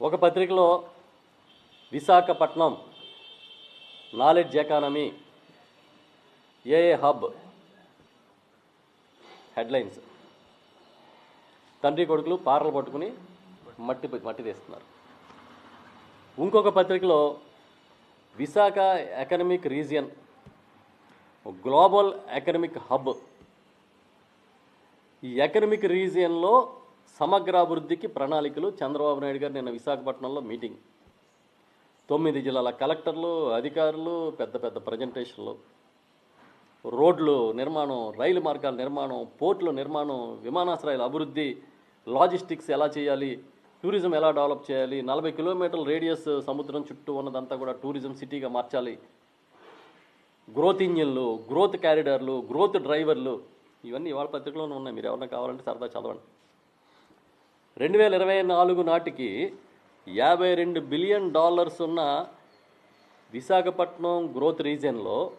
ఒక పత్రికలో Visakhapatnam knowledge economy ఏఏ హబ్ హెడ్లైన్స్ తండ్రి కొడుకులు పారలు పట్టుకుని మట్టి మట్టి తీస్తున్నారు. ఇంకొక పత్రికలో Visakha economic region global economic hub ఈ ఎకనమిక్ రీజియన్లో సమగ్ర అభివృద్ధికి ప్రణాళికలు. చంద్రబాబు నాయుడు గారు నిన్న విశాఖపట్నంలో మీటింగ్. తొమ్మిది జిల్లాల కలెక్టర్లు అధికారులు పెద్ద పెద్ద ప్రజెంటేషన్లు. రోడ్లు నిర్మాణం రైలు మార్గాల నిర్మాణం పోర్టుల నిర్మాణం విమానాశ్రయాల అభివృద్ధి లాజిస్టిక్స్ ఎలా చేయాలి టూరిజం ఎలా డెవలప్ చేయాలి నలభై కిలోమీటర్ల రేడియస్ సముద్రం చుట్టూ ఉన్నదంతా కూడా టూరిజం సిటీగా మార్చాలి. గ్రోత్ ఇంజిన్లు గ్రోత్ క్యారిడర్లు గ్రోత్ డ్రైవర్లు ఇవన్నీ ఇవాళ పత్రికలోనే ఉన్నాయి. మీరు ఎవరైనా కావాలంటే సరదా చదవండి. రెండు వేల ఇరవై నాలుగు నాటికి యాభై రెండు బిలియన్ డాలర్స్ ఉన్న విశాఖపట్నం గ్రోత్ రీజియన్లో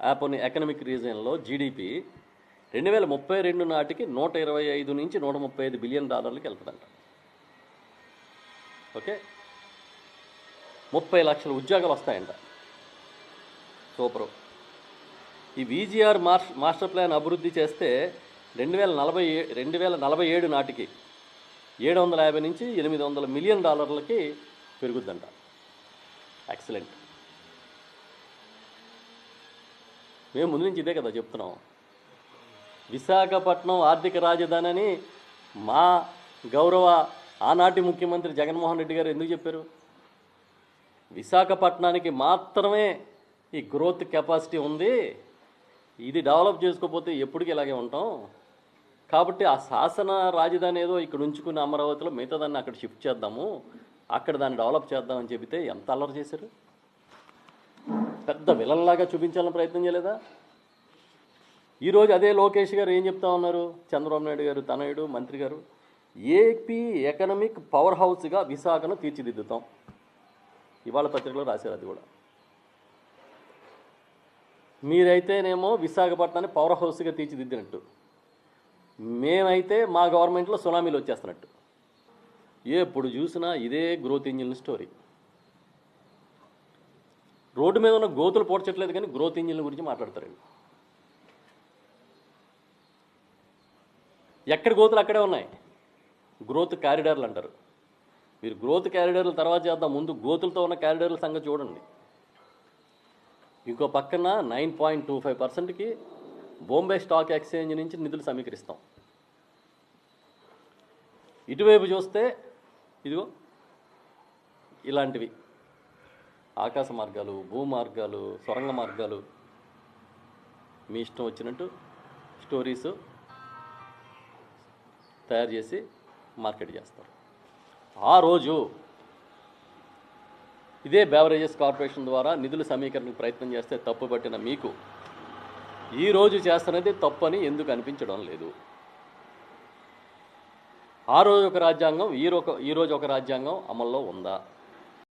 యాపోని ఎకనమిక్ రీజియన్లో జీడిపి రెండు వేల ముప్పై రెండు నాటికి నూట ఇరవై ఐదు నుంచి నూట ముప్పై ఐదు బిలియన్ డాలర్లకి వెళ్తుందంట. ఓకే? ముప్పై లక్షల ఉద్యోగాలు వస్తాయంట. సూపరు. ఈ వీజీఆర్ మాస్ మాస్టర్ ప్లాన్ అభివృద్ధి చేస్తే రెండు వేల నలభై ఏ- రెండు వేల నలభై ఏడు నాటికి ఏడు వందల యాభై నుంచి ఎనిమిది వందల మిలియన్ డాలర్లకి పెరుగుద్దంట. ఎక్సలెంట్ మేము ముందు నుంచి ఇదే కదా చెప్తున్నాం. విశాఖపట్నం ఆర్థిక రాజధాని అని మా గౌరవ ఆనాటి ముఖ్యమంత్రి జగన్మోహన్ రెడ్డి గారు ఎందుకు చెప్పారు? విశాఖపట్నానికి మాత్రమే ఈ గ్రోత్ కెపాసిటీ ఉంది. ఇది డెవలప్ చేసుకోకపోతే ఎప్పటికీ ఇలాగే ఉంటాం. కాబట్టి ఆ శాసన రాజధాని ఏదో ఇక్కడ ఉంచుకున్న అమరావతిలో మిగతా దాన్ని అక్కడ షిఫ్ట్ చేద్దాము అక్కడ దాన్ని డెవలప్ చేద్దామని చెబితే ఎంత అల్లరి చేశారు? పెద్ద విలన్లాగా చూపించాలని ప్రయత్నం చేయలేదా? ఈరోజు అదే లోకేష్ గారు ఏం చెప్తా ఉన్నారు? చంద్రబాబు నాయుడు గారు తనయుడు మంత్రి గారు ఏపీ ఎకనమిక్ పవర్ హౌస్గా విశాఖను తీర్చిదిద్దుతాం. ఇవాళ పత్రికలో రాశారు అది కూడా. మీరైతేనేమో విశాఖపట్నాన్ని పవర్ హౌస్గా తీర్చిదిద్దినట్టు. మేమైతే మా గవర్నమెంట్లో సునామీలు వచ్చేస్తున్నట్టు. ఎప్పుడు చూసినా ఇదే గ్రోత్ ఇంజిన్ స్టోరీ రోడ్డు మీద ఉన్న గోతులు పోడ్చట్లేదు కానీ గ్రోత్ ఇంజిన్ల గురించి మాట్లాడతారండి. ఎక్కడ గోతులు అక్కడే ఉన్నాయి? గ్రోత్ క్యారిడార్లు అంటారు. మీరు గ్రోత్ క్యారిడర్ల తర్వాత చేద్దాం. ముందు గోతులతో ఉన్న క్యారిడార్ల సంగతి చూడండి. ఇంకో పక్కన నైన్ పాయింట్ టూ ఫైవ్ పర్సెంట్కి బొంబే స్టాక్ ఎక్స్చేంజ్ నుంచి నిధులు సమీకరిస్తాం. ఇటువైపు చూస్తే ఇదిగో ఇలాంటివి. ఆకాశ మార్గాలు భూ మార్గాలు సొరంగ మార్గాలు. మీ ఇష్టం వచ్చినట్టు స్టోరీస్ తయారు చేసి మార్కెట్ చేస్తారు. ఆ రోజు ఇదే బెవరేజెస్ కార్పొరేషన్ ద్వారా నిధుల సమీకరణకు ప్రయత్నం చేస్తే తప్పు పట్టిన మీకు ఈ రోజు చేస్తున్నది తప్పని ఎందుకు అనిపించడం లేదు. ఆ రోజు ఒక రాజ్యాంగం ఈ ఈరోజు ఈ రోజు ఒక రాజ్యాంగం అమల్లో ఉందా?